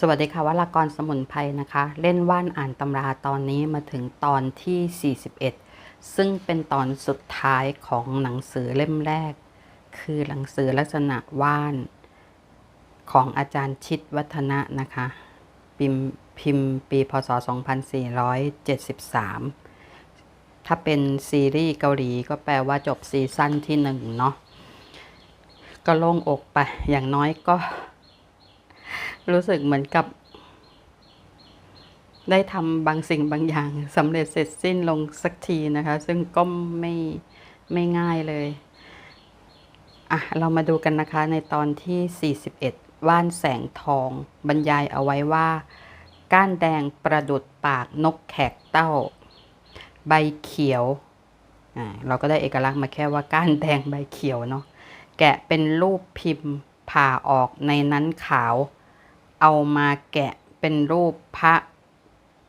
สวัสดีค่ะวรากรสมุนไพรนะคะ เล่นว่านอ่านตำราตอนนี้มาถึงตอนที่ 41 ซึ่งเป็นตอนสุดท้ายของหนังสือเล่มแรก คือหนังสือลักษณะว่านของอาจารย์ชิดวัฒนะนะคะ พิมพ์พิมพ์ปีพศ 2473 ถ้าเป็นซีรีส์เกาหลีก็แปลว่าจบซีซั่นที่หนึ่งเนาะก็โล่งอกไปอย่างน้อยก็ รู้สึกเหมือนกับ ได้ทำบางสิ่งบางอย่างสำเร็จเสร็จสิ้นลงสักทีนะคะ ซึ่งก็ไม่ไม่ง่ายเลยอะเรามาดูกันนะคะในตอนที่ 41 ว่านแสงทอง บรรยายเอาไว้ว่า ก้านแดงประดุดปากนกแขกเต้า ใบเขียวอ่าเราก็ได้เอกลักษณ์มาแค่ว่าก้านแดงใบเขียวเนาะแกะเป็นรูปพิมพ์ผ่าออกในนั้นขาว เอามาแกะเป็นรูปพระ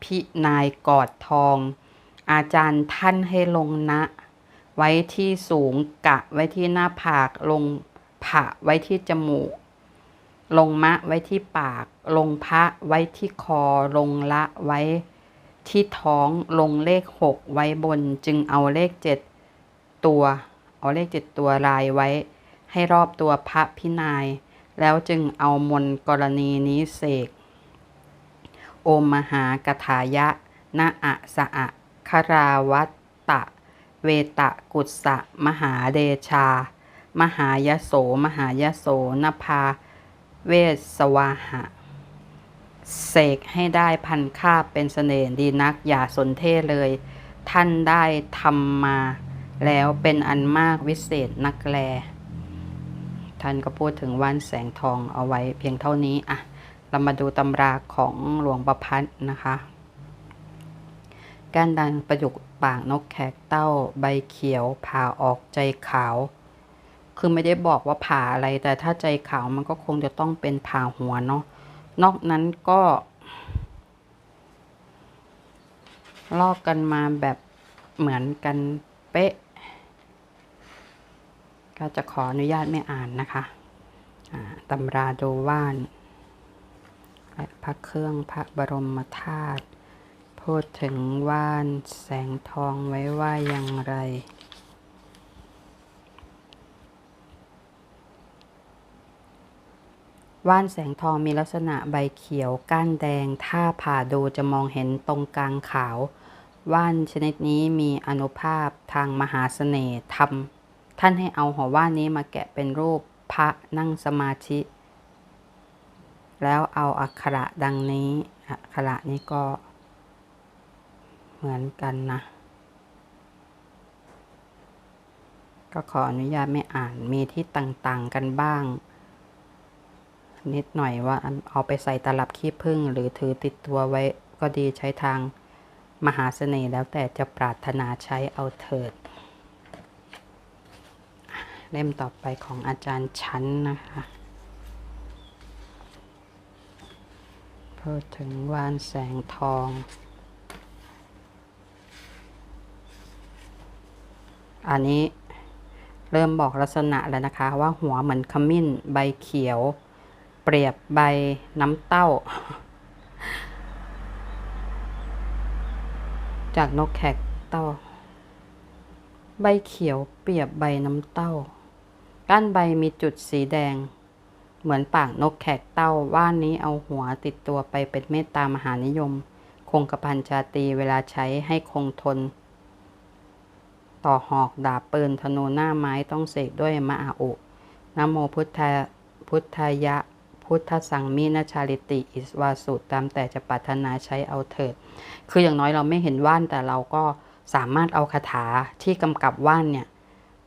พินายกอดทอง อาจารย์ท่านให้ลงนะ ไว้ที่สูงกะไว้ที่หน้าผากลงผะไว้ที่จมูก ลงมะไว้ที่ปาก ลงพระไว้ที่คอ ลงละไว้ที่ท้องลงเลขหกไว้บน จึงเอาเลขเจ็ดตัว เอาเลขเจ็ดตัวลายไว้ ให้รอบตัวพระพินาย แล้วจึงเอามนกรณีนี้เสก โอมมหากถายะนะอะสะอะคาราวัตตะ เวตะกุศะมหาเดชา มหายโส มหายโสนภา เวสวาหะ เสกให้ได้พันค่าบเป็นเสน่ห์ดีนักอย่าสนเท่เลย ท่านได้ทำมา แล้วเป็นอันมากวิเศษนักแล ท่านก็พูดถึงว่านแสงทองเอาไว้เพียงเท่านี้อะเรามาดูตำราของหลวงประพัฒน์นะคะ กานดันประยุกต์ปากนกแขกเต้าใบเขียวผ่าออกใจขาว คือไม่ได้บอกว่าผ่าอะไรแต่ถ้าใจขาวมันก็คงจะต้องเป็นผ่าหัวเนาะนอกนั้นก็ ลอกกันมาแบบเหมือนกันเป๊ะ ก็จะขออนุญาตไม่อ่านนะคะตำราดูว่านและพระเครื่องพระบรมธาตุพูดถึงว่านแสงทองไว้ว่าอย่างไร ว่านแสงทองมีลักษณะใบเขียวก้านแดง ถ้าผ่าดูจะมองเห็นตรงกลางขาว ว่านชนิดนี้มีอนุภาพทางมหาเสน่ห์ทำ ท่านให้เอาหัวว่านนี้มาแกะเป็นรูปพระนั่งสมาธิ แล้วเอาอักขระดังนี้ อักขระนี้ก็เหมือนกันนะ ก็ขออนุญาตไม่อ่านมีที่ต่างๆกันบ้าง นิดหน่อยว่าเอาไปใส่ตลับขี้ผึ้งหรือถือติดตัวไว้ก็ดีใช้ทางมหาเสน่ห์แล้วแต่จะปรารถนาใช้เอาเถิด เล่มต่อไปของอาจารย์ชั้นนะคะพูดถึงวานแสงทอง อันนี้เริ่มบอกลักษณะแล้วนะคะ ว่าหัวเหมือนขมิ้นใบเขียว เปรียบใบน้ำเต้า จากนกแขกเต้า ใบเขียวเปรียบใบน้ำเต้า ก้านใบมีจุดสีแดง เหมือนปากนกแขกเต้าว่านนี้เอาหัวติดตัวไปเป็นเมตตามหานิยม คงกระพันชาตีเวลาใช้ให้คงทน ต่อหอกดาบปืนธนูหน้าไม้ต้องเสกด้วยมะอาอุนโมพุทธพุทธยะพุทธสังมีนาชาลิติอิสวาสุตามแต่จะปรารถนาใช้เอาเถิด คืออย่างน้อยเราไม่เห็นว่านแต่เราก็สามารถเอาคาถาที่กำกับว่านเนี่ย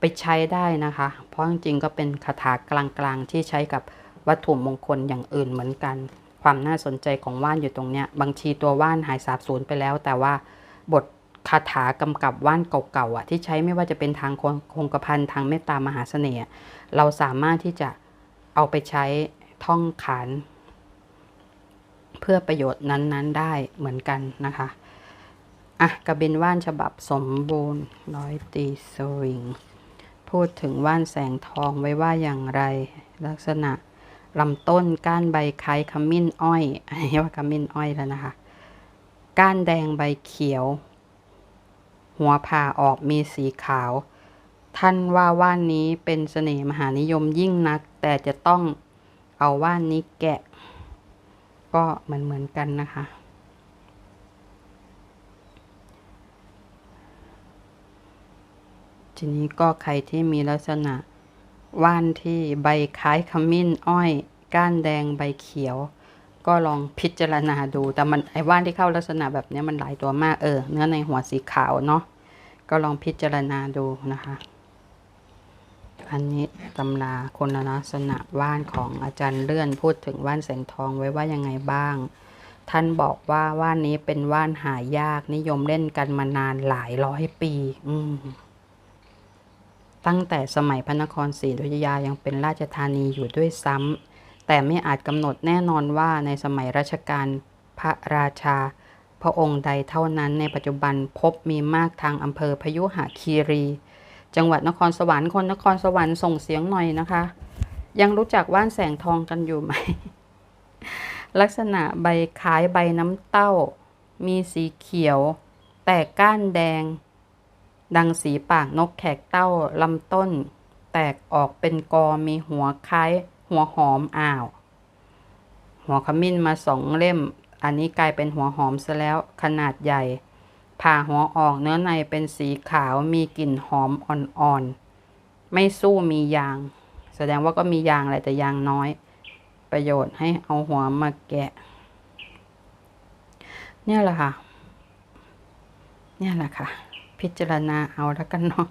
ไปใช้ได้นะคะ เพราะจริงๆก็เป็นคาถากลางๆ ที่ใช้กับวัตถุมงคลอย่างอื่นเหมือนกัน ความน่าสนใจของว่านอยู่ตรงเนี้ย บางทีตัวว่านหายสาบสูญไปแล้ว แต่ว่าบทคาถากำกับว่านเก่าๆอะที่ใช้ไม่ว่าจะเป็นทางคงกระพันทางเมตตามหาเสน่ห์เราสามารถที่จะเอาไปใช้ท่องขาน เพื่อประโยชน์นั้นๆได้เหมือนกันนะคะอะกระบินว่านฉบับสมบูรณ์ร้อยตีสวิง พูดถึงว่านแสงทองไว้ว่าอย่างไร ลักษณะลำต้นก้านใบคล้ายขมิ้นอ้อยอันนี้ว่าขมิ้นอ้อยแล้วนะคะ ก้านแดงใบเขียว หัวผ่าออกมีสีขาว ท่านว่าว่านนี้เป็นเสน่ห์มหานิยมยิ่งนัก แต่จะต้องเอาว่านนี้แกะ ก็เหมือนเหมือนกันนะคะ ทีนี้ก็ใครที่มีลักษณะ ว่านที่ใบคล้ายขมิ้นอ้อย ก้านแดงใบเขียว ก็ลองพิจารณาดู แต่มันไอ้ว่านที่เข้าลักษณะแบบนี้มันหลายตัวมากเออเนื้อในหัวสีขาวเนาะก็ลองพิจารณาดูนะคะ อันนี้ตำราคนละลักษณะว่านของอาจารย์เลื่อนพูดถึงว่านแสงทองไว้ว่ายังไงบ้าง ท่านบอกว่าว่านนี้เป็นว่านหายากนิยมเล่นกันมานานหลายร้อยปี อืม ตั้งแต่สมัยพระนครศรีอยุธยายังเป็นราชธานีอยู่ด้วยซ้ำแต่ไม่อาจกำหนดแน่นอนว่าในสมัยรัชกาลพระราชา พระองค์ใดเท่านั้นในปัจจุบันพบมีมากทางอำเภอพยุหคีรี จังหวัดนครสวรรค์คนนครสวรรค์ส่งเสียงหน่อยนะคะ ยังรู้จักว่านแสงทองกันอยู่ไหม ลักษณะใบคล้ายใบน้ำเต้า มีสีเขียว แต่ก้านแดง ดังสีปากนกแขกเต้าลำต้น แตกออกเป็นกอมีหัวคล้าย หัวหอมอ่าว หัวขมิ้นมาสองเล่ม อันนี้กลายเป็นหัวหอมซะแล้วขนาดใหญ่ ผ่าหัวออกเนื้อในเป็นสีขาวมีกลิ่นหอมอ่อนๆ ไม่สู้มียาง แสดงว่าก็มียางแหละแต่ยางน้อย ประโยชน์ให้เอาหัวมาแกะ เนี่ยแหละค่ะ เนี่ยแหละค่ะ พิจารณาเอาแล้วกันเนาะ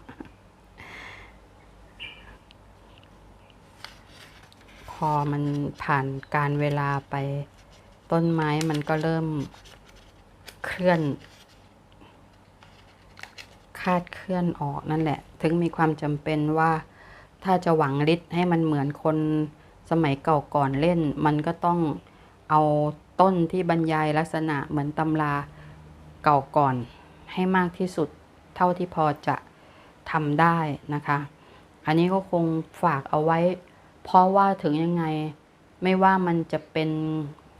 พอมันผ่านการเวลาไปต้นไม้มันก็เริ่มเคลื่อน คาดเคลื่อนออกนั่นแหละ ถึงมีความจำเป็นว่าถ้าจะหวังฤทธิ์ให้มันเหมือนคนสมัยเก่าก่อนเล่น มันก็ต้องเอาต้นที่บรรยายลักษณะเหมือนตำราเก่าก่อนให้มากที่สุด เท่าที่พอจะทำได้นะคะ อันนี้ก็คงฝากเอาไว้ เพราะว่าถึงยังไงไม่ว่ามันจะเป็น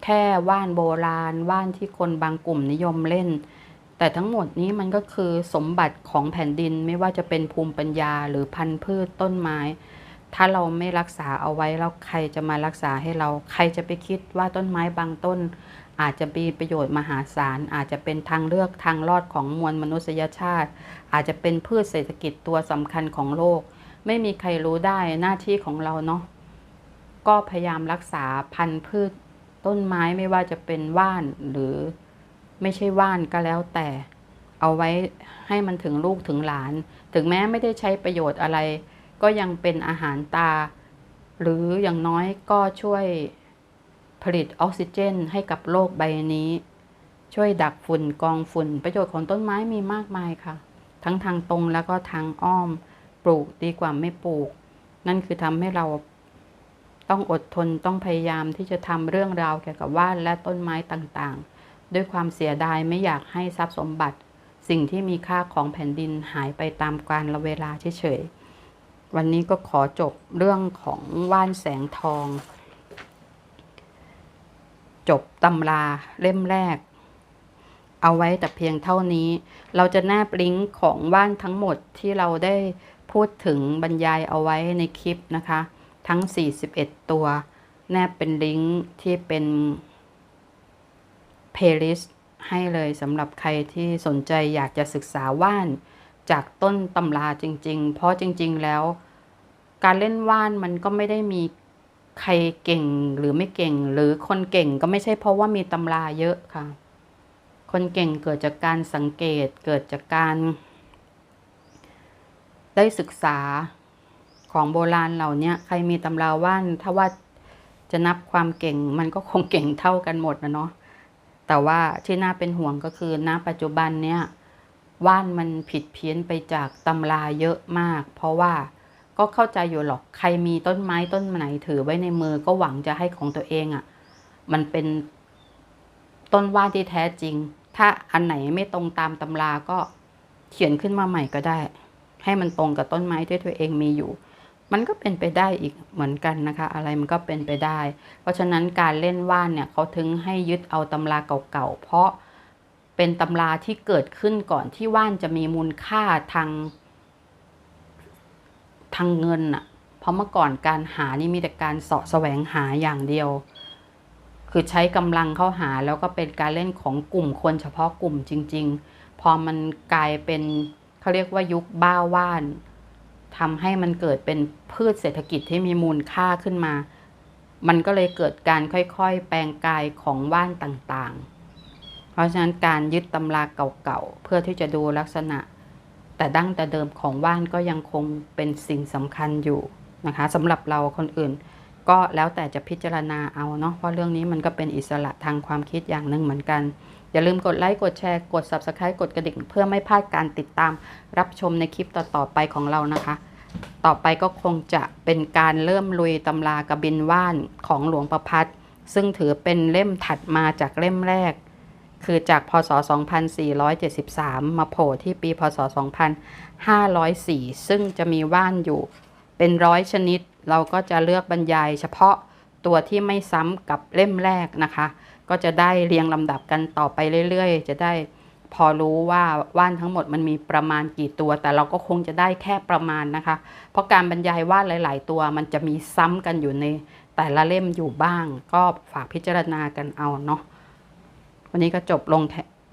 แค่ว่านโบราณ ว่านที่คนบางกลุ่มนิยมเล่น แต่ทั้งหมดนี้มันก็คือสมบัติของแผ่นดินไม่ว่าจะเป็นภูมิปัญญาหรือพันธุ์พืชต้นไม้ ถ้าเราไม่รักษาเอาไว้แล้วใครจะมารักษาให้เรา ใครจะไปคิดว่าต้นไม้บางต้น อาจจะมีประโยชน์มหาศาล อาจจะเป็นทางเลือกทางรอดของมวลมนุษยชาติ อาจจะเป็นพืชเศรษฐกิจตัวสำคัญของโลก ไม่มีใครรู้ได้หน้าที่ของเราเนาะก็พยายามรักษาพันธุ์พืชต้นไม้ไม่ว่าจะเป็นว่านหรือไม่ใช่ว่านก็แล้วแต่ เอาไว้ให้มันถึงลูกถึงหลาน ถึงแม้ไม่ได้ใช้ประโยชน์อะไร ก็ยังเป็นอาหารตา หรืออย่างน้อยก็ช่วยผลิตออกซิเจนให้กับโลกใบนี้ ช่วยดักฝุ่นกองฝุ่น ประโยชน์ของต้นไม้มีมากมายค่ะ ทั้งทางตรงแล้วก็ทางอ้อม ปลูกดีกว่าไม่ปลูก นั่นคือทำให้เราต้องอดทนต้องพยายามที่จะทำเรื่องราวเกี่ยวกับว่านและต้นไม้ต่างๆ ด้วยความเสียดายไม่อยากให้ทรัพย์สมบัติ สิ่งที่มีค่าของแผ่นดินหายไปตามกาลเวลาเฉยๆ วันนี้ก็ขอจบเรื่องของว่านแสงทอง จบตำราเล่มแรก เอาไว้แต่เพียงเท่านี้ เราจะแนบลิงก์ของว่านทั้งหมดที่เราได้พูดถึงบรรยายเอาไว้ในคลิปนะคะ ทั้ง 41 ตัว แนบเป็นลิงก์ที่เป็น playlist ให้เลยสำหรับใครที่สนใจอยากจะศึกษาว่าน จากต้นตำราจริง ๆ เพราะจริง ๆ แล้ว การเล่นว่านมันก็ไม่ได้มีใครเก่งหรือไม่เก่ง หรือคนเก่งก็ไม่ใช่เพราะว่ามีตำราเยอะค่ะ คนเก่งเกิดจากการสังเกตเกิดจากการ ได้ศึกษาของโบราณเหล่านี้ใครมีตำราว่านถ้าว่าจะนับความเก่งมันก็คงเก่งเท่ากันหมดนะเนาะแต่ว่าที่น่าเป็นห่วงก็คือณปัจจุบันเนี้ย ว่านมันผิดเพี้ยนไปจากตำราเยอะมาก เพราะว่าก็เข้าใจอยู่หรอกใครมีต้นไม้ต้นไหนถือไว้ในมือก็หวังจะให้ของตัวเองอะ่ะ มันเป็นต้นว่านที่แท้จริง ถ้าอันไหนไม่ตรงตามตำราก็เขียนขึ้นมาใหม่ก็ได้ ให้มันตรงกับต้นไม้ที่ตัวเองมีอยู่ มันก็เป็นไปได้อีกเหมือนกันนะคะ อะไรมันก็เป็นไปได้ เพราะฉะนั้นการเล่นว่านเนี่ยเขาถึงให้ยึดเอาตำราเก่าๆเพราะ เป็นตำราที่เกิดขึ้นก่อนที่ว่านจะมีมูลค่าทางทางเงินอะเพราะเมื่อก่อนการหานี่มีแต่การเสาะแสวงหาอย่างเดียว คือใช้กำลังเข้าหาแล้วก็เป็นการเล่นของกลุ่มคนเฉพาะกลุ่มจริง ๆ พอมันกลายเป็นเขาเรียกว่ายุคบ้าว่านทำให้มันเกิดเป็นพืชเศรษฐกิจที่มีมูลค่าขึ้นมา มันก็เลยเกิดการค่อยๆ แปลงกายของว่านต่างๆ ราะฉะนั้นการยึดตำราเก่าๆ เพื่อที่จะดูลักษณะ แต่ดั้งแต่เดิมของว่านก็ยังคงเป็นสิ่งสำคัญอยู่นะคะสำหรับเราคนอื่น ก็แล้วแต่จะพิจารณาเอาเนาะเพราะเรื่องนี้มันก็เป็นอิสระทางความคิดอย่างหนึ่งเหมือนกัน อย่าลืมกดไลค์กดแชร์กด Subscribe กดกระดิ่ง เพื่อไม่พลาดการติดตามรับชมในคลิปต่อๆไปของเรานะคะ ต่อไปก็คงจะเป็นการเริ่มลุยตำรากระบินว่านของหลวงประพัดซึ่งถือเป็นเล่มถัดมาจากเล่มแรก คือจากพศ 2473 มาโผล่ที่ปีพศ 2504 ซึ่งจะมีว่านอยู่เป็นร้อยชนิด เราก็จะเลือกบรรยายเฉพาะตัวที่ไม่ซ้ำกับเล่มแรกนะคะ ก็จะได้เรียงลำดับกันต่อไปเรื่อยๆ จะได้พอรู้ว่าว่านทั้งหมดมันมีประมาณกี่ตัว แต่เราก็คงจะได้แค่ประมาณนะคะ เพราะการบรรยายว่านหลาย ๆ ตัวมันจะมีซ้ำกันอยู่ในแต่ละเล่มอยู่บ้าง ก็ฝากพิจารณากันเอาเนาะ วันนี้ก็จบลง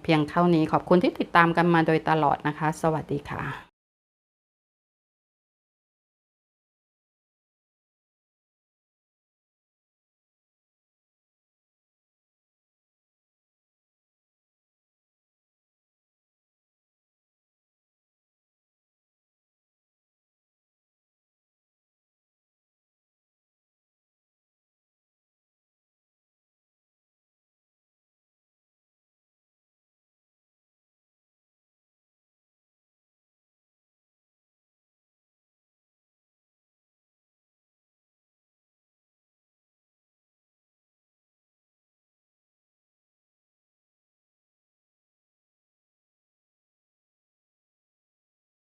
เพียงเท่านี้ขอบคุณที่ติดตามกันมาโดยตลอดนะคะ สวัสดีค่ะ